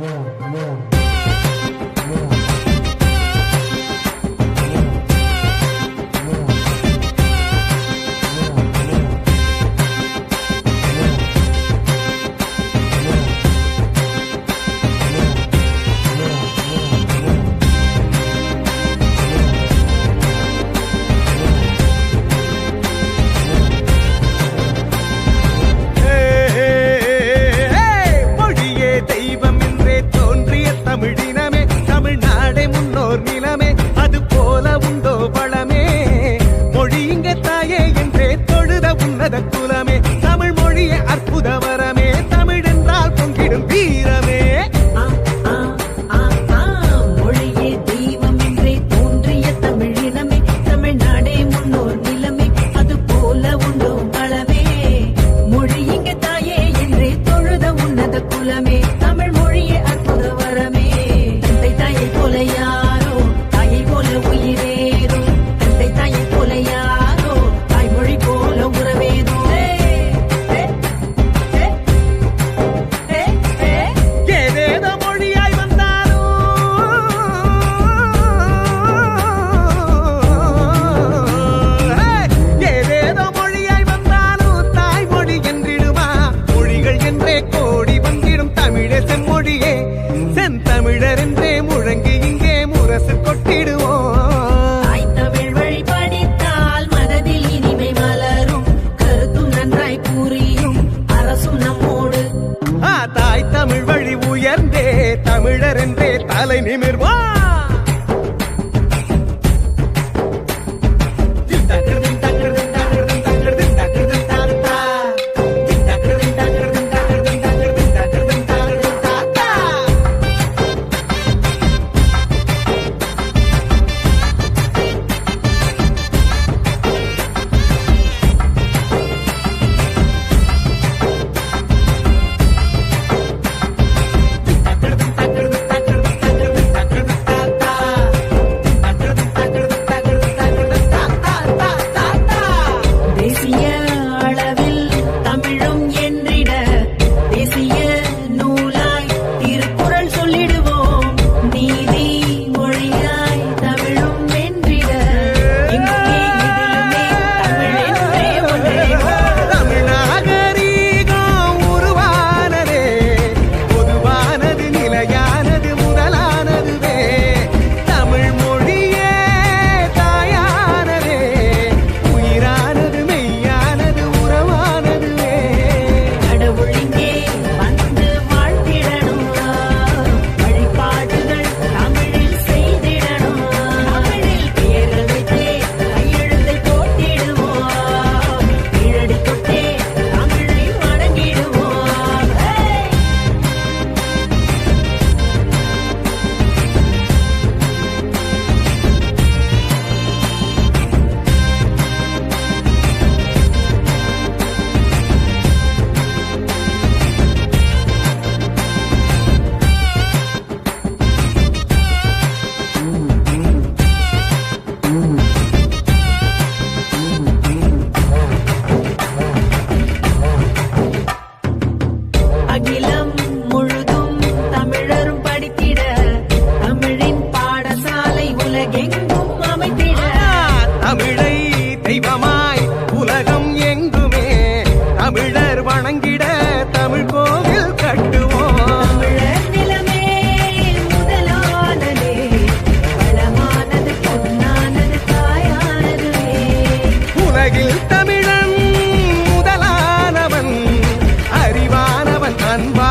no, no. Tamil வழி உயர்ந்தே தமிழர் என்றே தலை நிமிர்வான் Aguilar. அன்பா